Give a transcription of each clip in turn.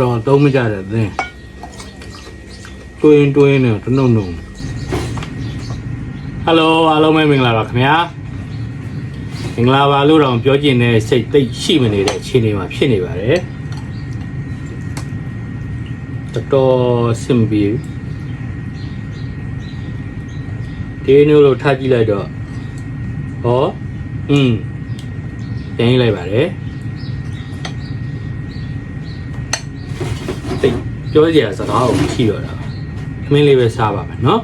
တော့သုံးမကြတဲ့သင်းတွင်းတွင်းနဲ့တနုံနုံဟယ်လိုအားလုံးပဲမင်္ဂလာပါခင်ဗျာမင်္ဂလာပါလို့တော့ပြောကျင်တဲ့စိတ်သိပ်ရှိမနေတဲ့အခြေအနေမှာဖြစ်နေပါတယ်တော်တော်စင်ပြေဒီနေ့လို့ထားကြည့်လိုက်တော့ဟောอืมပြန်ကြည့်လိုက်ပါတယ် သိပြောကြရစကားကိုမရှိတော့တာအမင်းလေးပဲစားပါမယ်နော်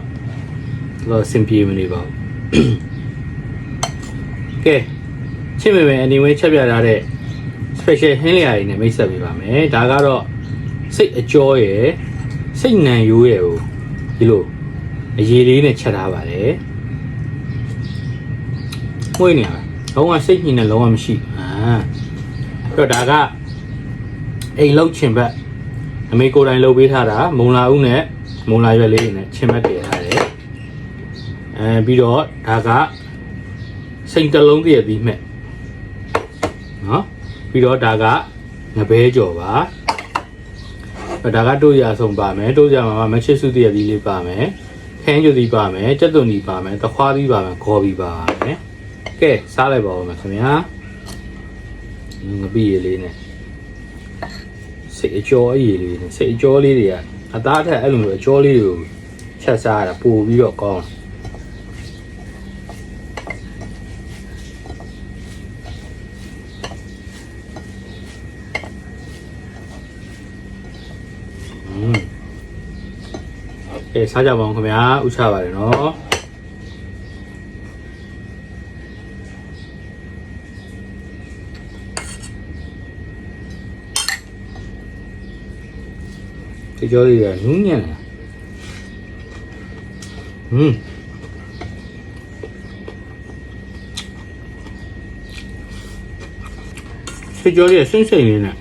တော်တော်အဆင်ပြေမနေပါဘူးကဲချစ်မေပဲအနေဝဲချက်ပြထားတဲ့ special ဟင်းလျာတွေနဲ့မိတ်ဆက်ပေးပါမယ်ဒါကတော့စိတ်အကြောရယ်စိတ်နံရိုးရယ်ကိုဒီလိုအရေးလေးနဲ့ချက်ထားပါတယ်။မှွေးနေရလုံးဝစိတ်ညင်နဲ့လုံးဝမရှိ။အာအဲ့တော့ဒါကအိမ်လောက်ချင်ဘက် အမေကိုယ်တိုင်လုပ်ပေးထားတာမုံလာဦးနဲ့မုံလာရွက်လေးတွေနဲ့ချင်ဘက်တည်ထားတယ်အဲပြီးတော့ဒါကစိတ်တစ်လုံးတည်းပြီးမဲ့နော်ပြီးတော့ဒါကငပဲကြော်ပါအဲ့ဒါကတို့ရဆုံးပါမယ်တို့ရမှာမချစ်စုတည်းပြီးလေးပါမယ်ခန်းကျူသီးပါမယ်ကြက်သွန်သီးပါမယ်သခွားသီးပါမယ်ဂေါ်ဘီပါမယ်ကဲစားလိုက်ပါဦးမယ်ခင်ဗျာငပိရည်လေးနဲ့ စိတ်အကျော်အရည်လေးနဲ့စိတ်အကျော်လေးတွေကအသားထက်အဲ့လိုမျိုးအကျော်လေးတွေကိုချက်စားရတာပို့ပြီးတော့ကောင်းတယ်อืมအဲစားကြပါအောင်ခင်ဗျာဥချပါတယ်နော် ဒီကြောလေးကနူးညံ့တယ်อืมဒီကြောလေးကစိမ့်စိမ့်လေးနဲ့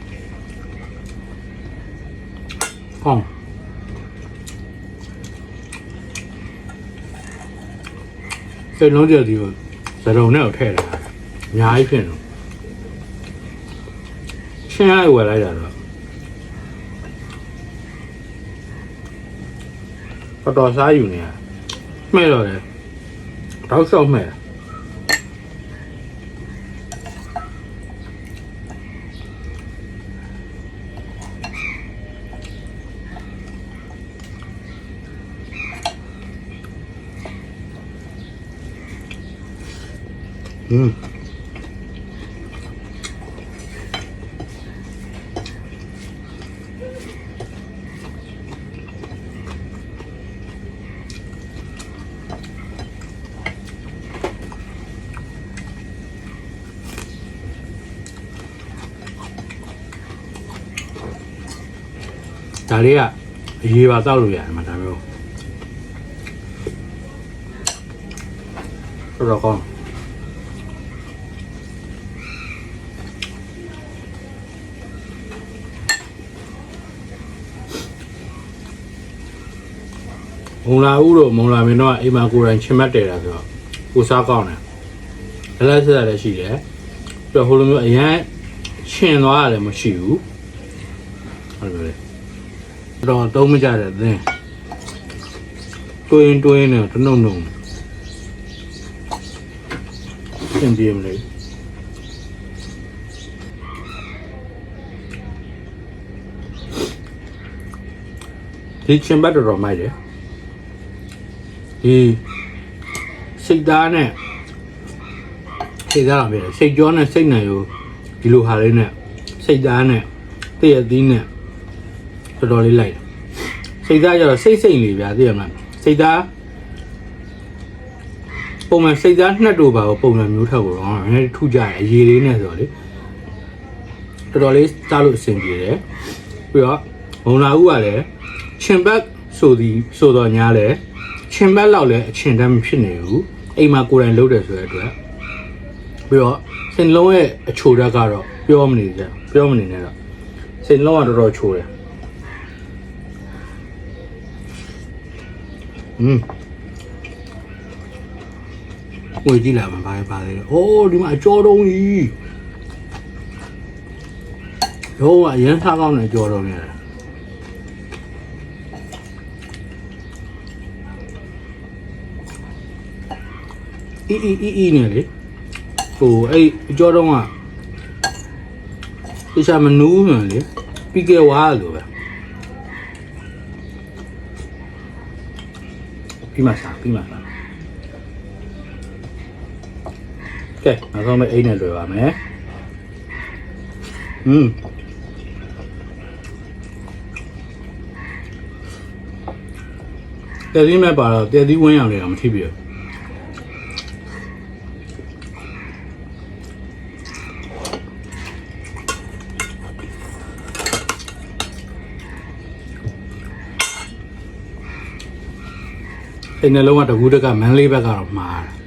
ဟောစိတ်လုံးကြဒီကိုဇရုံနဲ့ကိုထည့်တာအများကြီးဖြစ်တော့ရှင်းရဝယ်လိုက်တာတော့ တော်တော်စားယူနေရမှဲ့တော့တယ်တောက်လျှောက်မှဲ့อืม ဒါလေးကအရေးပါတောက်လို့ရတယ်မှာဒါမျိုးတော်တော်ကောင်းမုံလာဦးတို့မုံလာမင်းတို့ကအိမ်မှာကိုယ်တိုင်ချင်မတ်တယ်တာဆိုတော့ကိုစားကောင်းတယ်လက်လက်ဆက်ဆက်လည်းရှိတယ်ပြီးတော့ဟိုလိုမျိုးအရန်ရှင်သွားရတယ်မရှိဘူးဟုတ်တယ်လေ တော့သုံးမကြတဲ့သင်းတွင်းတွင်းနဲ့တနုံနုံသင်ပြေမလို့ဒီချင်ဘတ်တော်တော်မိုက်တယ်ဒီစိတ်သားနဲ့စိတ်သားတော့ပဲစိတ်ကြောနဲ့စိတ်နိုင်ကိုဒီလိုဟာလေးနဲ့စိတ်သားနဲ့တည့်ရသီးနဲ့ တော်တော်လေးလိုက်တယ်စိတ်သားကျတော့စိတ်စိတ်လေးဗျာသိရမလားစိတ်သားပုံမှန်စိတ်သားနှစ်တို့ပါကိုပုံစံမျိုးထက်ကိုတော့နည်းနည်းထူးကြတယ်အရေးလေးနဲ့ဆိုတော့လေတော်တော်လေးစားလို့အဆင်ပြေတယ်ပြီးတော့ဘုံလာဦးကလည်းရှင်ဘက်ဆိုသည်ဆိုတော့ညားလဲချင်းဘက်လောက်လည်းအချင်းတမ်းမဖြစ်နေဘူးအိမ်မှာကိုယ်တိုင်လုပ်တယ်ဆိုတဲ့အတွက်ပြီးတော့စင်လုံးရဲ့အချိုဓာတ်ကတော့ပြောမနေကြပြောမနေနဲ့တော့စင်လုံးကတော်တော်ချိုတယ် อืมငွေကြည့်လာမှာဘာလဲဘာလဲအိုးဒီမှာအကျော်တုံးကြီးလုံးဝရမ်းထားကောင်းတယ်ကျော်တုံးနေတာအီအီအီအီနဲ့လေဟိုအဲ့အကျော်တုံးကတခြားမနူးမှန်လေပြီးကဲဝါလို့ပဲ ပြီးမှစားပြီးမှစားကဲနောက်ဆုံးပဲအိတ်နဲ့လွယ်ပါမယ်อืมတဲ့ဒီမဲ့ပါတော့တဲ့ဒီဝင်းရောင်လေးတော့မထိပြီဘူး အိမ်နှလုံးကတကူးတက်ကမန်းလေးဘက်ကတော့မှားတယ်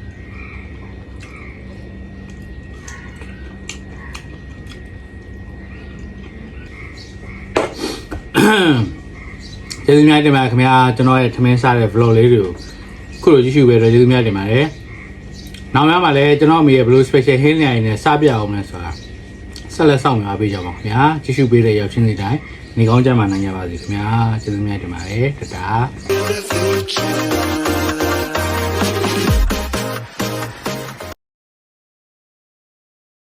ကျေးဇူးများတင်ပါတယ်ခင်ဗျာကျွန်တော်ရဲ့ထမင်းစားတဲ့ vlog လေးတွေကိုခုလိုကြည့်ရှုပေးတော့ကျေးဇူးများတင်ပါတယ်နောက်များမှာလည်းကျွန်တော်အမေရဲ့ blue special ဟင်းနေရည်နဲ့စပြအောင်လဲဆိုတာ ဆက်လက်ဆောင်များပေးကြပါဦးခင်ဗျာကြည့်ရှုပေးတဲ့ရောက်ချင်းတွေတိုင်းနေကောင်းကြမှာနိုင်ကြပါစေခင်ဗျာကျေးဇူးများတင်ပါတယ်တတား the future.